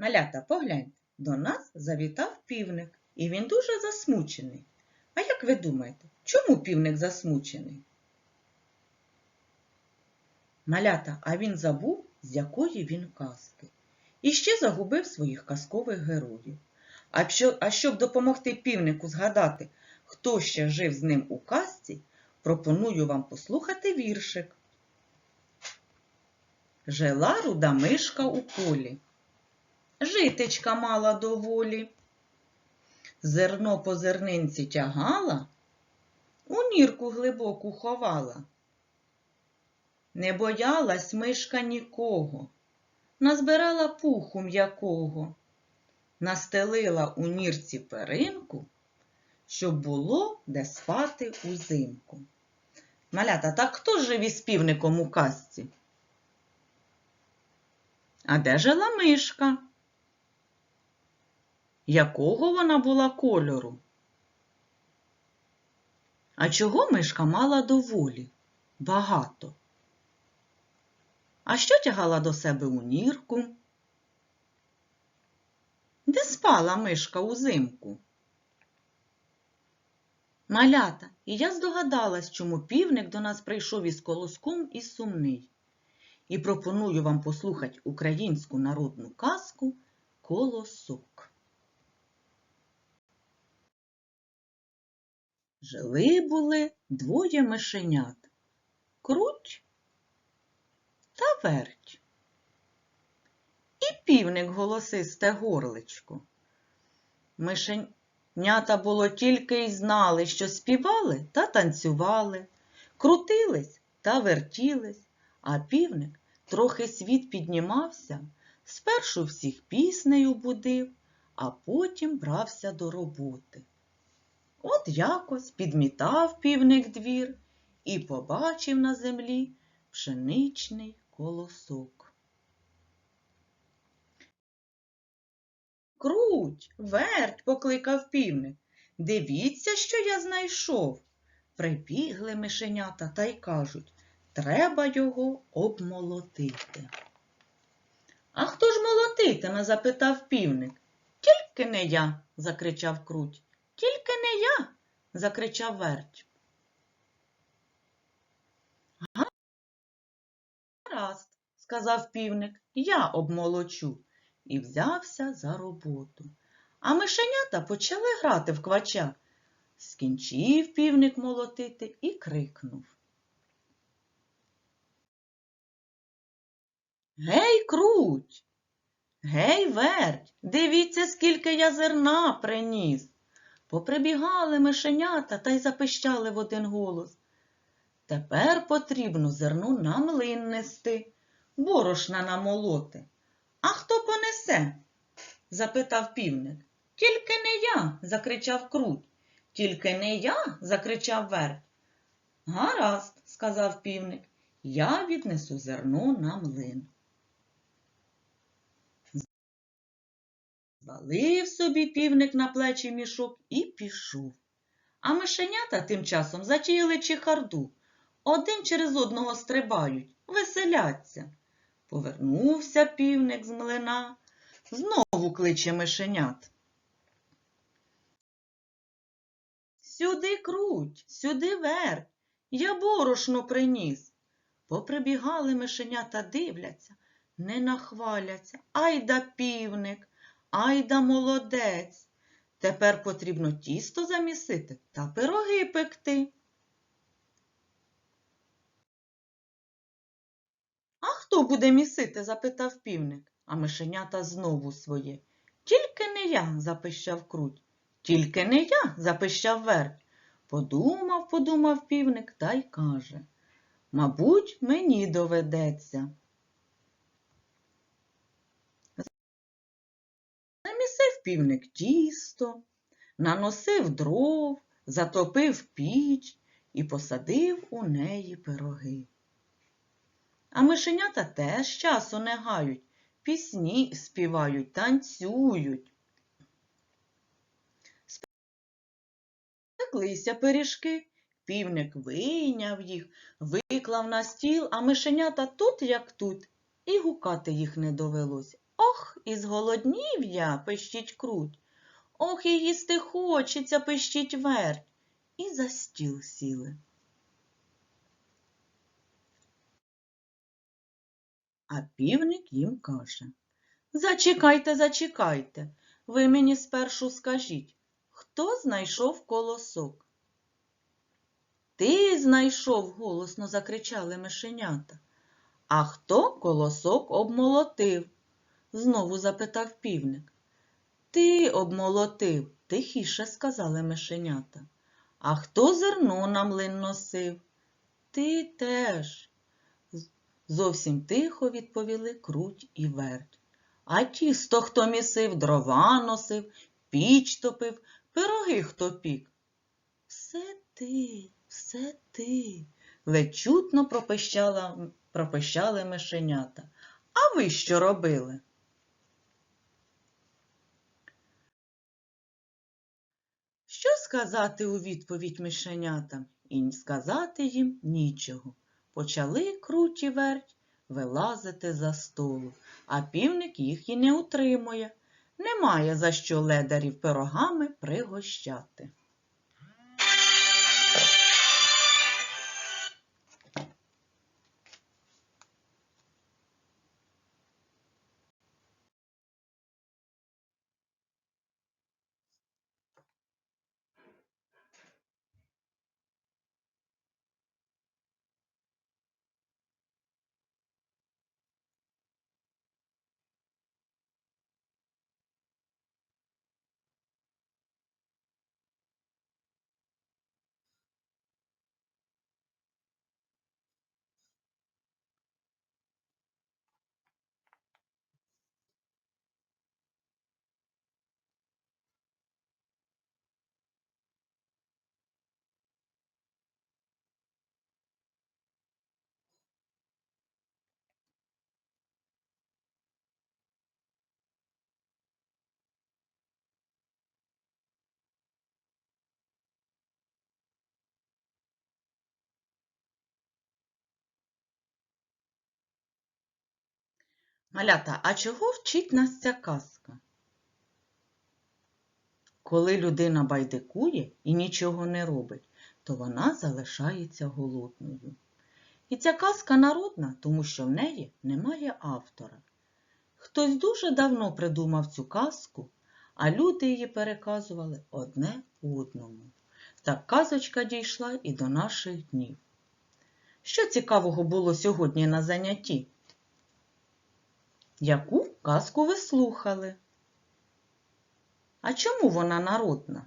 Малята, поглянь, до нас завітав півник, і він дуже засмучений. А як ви думаєте, чому півник засмучений? Малята, а він забув, з якої він казки. І ще загубив своїх казкових героїв. А, що, а щоб допомогти півнику згадати, хто ще жив з ним у казці, пропоную вам послухати віршик. Жила руда мишка у полі. Житечка мала доволі. Зерно по зернинці тягала, у нірку глибоку ховала. Не боялась мишка нікого, назбирала пуху м'якого, настелила у нірці перинку, щоб було де спати узимку. Малята, так хто жив із півником у казці? А де жила мишка? Якого вона була кольору? А чого мишка мала доволі? Багато. А що тягала до себе у нірку? Де спала мишка узимку? Малята, і я здогадалась, чому півник до нас прийшов із колоском і сумний. І пропоную вам послухати українську народну казку Колосок. Жили були двоє мишенят круть та верть. І півник голосисте горличко. Мишенята було тільки й знали, що співали та танцювали, крутились та вертілись, а півник трохи світ піднімався, спершу всіх піснею будив, а потім брався до роботи. От якось підмітав півник двір і побачив на землі пшеничний колосок. Круть, верть, покликав півник. Дивіться, що я знайшов. Прибігли мишенята та й кажуть, треба його обмолотити. А хто ж молотитиме? запитав півник. Тільки не я, закричав круть. Тільки не я, закричав верть. Гаразд, сказав півник, я обмолочу і взявся за роботу. А мишенята почали грати в квача. Скінчив півник молотити і крикнув. Гей, круть! Гей, верть, дивіться, скільки я зерна приніс. Поприбігали мишенята та й запищали в один голос. Тепер потрібно зерно на млин нести, борошна намолоти. А хто понесе? запитав півник. Тільки не я, закричав круть. Тільки не я, закричав верть. Гаразд, сказав півник, я віднесу зерно на млин. Звалив собі півник на плечі мішок і пішов. А мишенята тим часом затіяли чехарду. Один через одного стрибають, веселяться. Повернувся півник з млина, знову кличе мишенят. Сюди круть, сюди верть, я борошно приніс. Поприбігали мишенята, дивляться, не нахваляться. Ай да півник, ай да молодець. Тепер потрібно тісто замісити та пироги пекти. А хто буде місити? запитав півник, а мишенята знову своє. Тільки не я, запищав круть. Тільки не я, запищав верть. Подумав, подумав півник та й каже. Мабуть, мені доведеться. Замісив півник тісто, наносив дров, затопив піч і посадив у неї пироги. А мишенята теж часу не гають, пісні співають, танцюють. Спеклися пиріжки, півник вийняв їх, виклав на стіл, а мишенята тут, як тут, і гукати їх не довелося. Ох, і зголоднів я, пищить круть. Ох, і їсти хочеться, пищить верть. І за стіл сіли. А півник їм каже Зачекайте, зачекайте, ви мені спершу скажіть, хто знайшов колосок? Ти знайшов, голосно закричали мишенята. А хто колосок обмолотив? Знову запитав півник. Ти обмолотив, тихіше сказали мишенята. А хто зерно на млин носив? Ти теж. Зовсім тихо відповіли круть і верть. А тісто, хто місив, дрова носив, піч топив, пироги хто пік. Все ти, все ти, ледь чутно пропищали мишенята. А ви що робили? Що сказати у відповідь мишенятам? І сказати їм нічого. Почали круті верть вилазити за столу, а півник їх і не утримує. Немає за що ледарів пирогами пригощати. Малята, а чого вчить нас ця казка? Коли людина байдикує і нічого не робить, то вона залишається голодною. І ця казка народна, тому що в неї немає автора. Хтось дуже давно придумав цю казку, а люди її переказували одне одному. Так казочка дійшла і до наших днів. Що цікавого було сьогодні на занятті? Яку казку ви слухали? А чому вона народна?